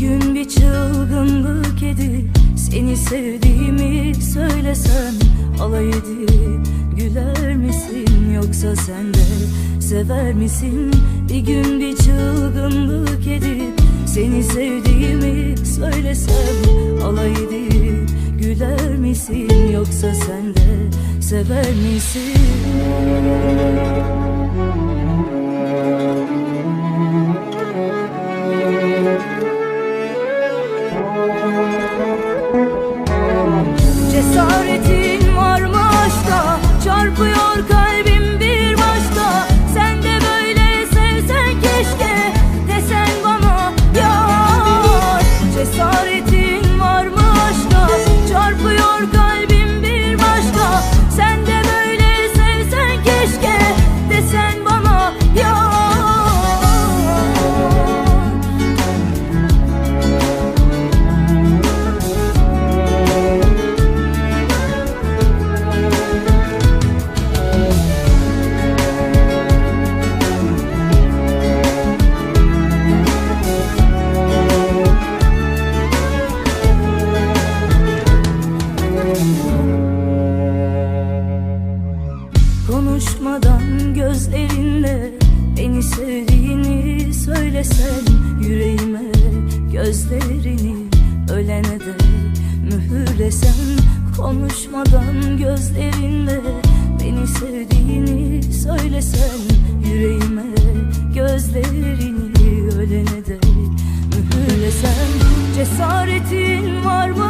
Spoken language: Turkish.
gün bir çılgınlık edip Seni sevdiğimi söylesem alay edip Güler misin? Yoksa sende sever misin? Bir gün bir çılgınlık edip Seni sevdiğimi söylesem alay edip Güler misin? Yoksa sende sever misin? Cesaretin Konuşmadan gözlerinle beni sevdiğini söylesen Yüreğime gözlerini ölene dek mühürlesen Konuşmadan gözlerinle beni sevdiğini söylesen Yüreğime gözlerini ölene dek mühürlesen. Cesaretin var mı